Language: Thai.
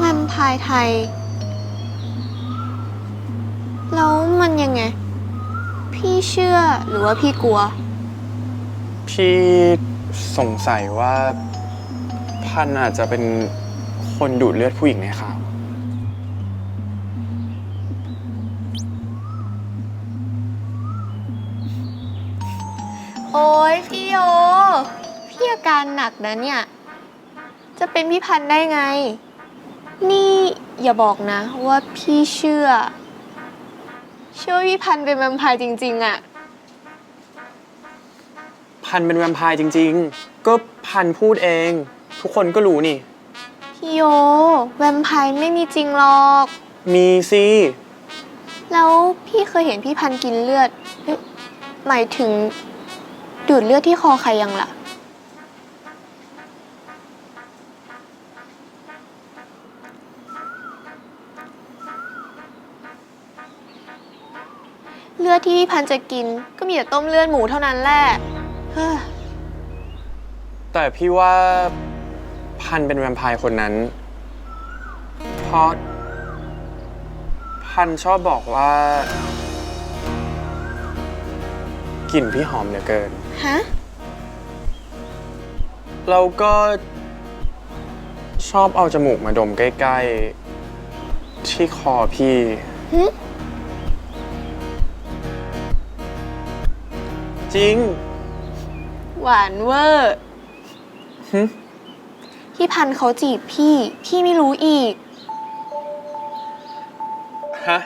แวมไพร์ไทย แล้วมันยังไง พี่เชื่อหรือว่าพี่กลัว พี่สงสัยว่าพันอาจจะเป็นคนดูดเลือดผู้หญิงในข่าว โอ้ยพี่โยพี่อาการหนักนะเนี่ย จะเป็นพี่พันธุ์ได้ไง นี่อย่าบอกนะว่าพี่เชื่อ เชื่อว่าพี่พันธุ์เป็นแวมไพร์จริง ๆอะพันเป็นแวมไพร์จริง ๆ ก็พันพูดเอง ทุกคนก็รู้นี่ พี่โย แวมไพร์ไม่มีจริงหรอก มีสิแล้วพี่เคยเห็นพี่พันธุ์กินเลือดเอ๊ะหมายถึงดูดเลือดที่คอใครยังล่ะ เลือดที่พี่พันธุ์จะกิน ก็มีแต่ต้มเลือดหมูเท่านั้นแหละเฮ้อแต่พี่ว่าพันเป็นแวมไพร์คนนั้น เพราะพันชอบบอกว่ากลิ่นพี่หอมเหลือเกิน ฮะ เราก็ชอบเอาจมูกมาดมใกล้ ๆ ที่คอพี่ หึ จริง หวานเวอร์หึ พี่พันธุ์เขาจีบพี่ พี่ไม่รู้อีก ฮะ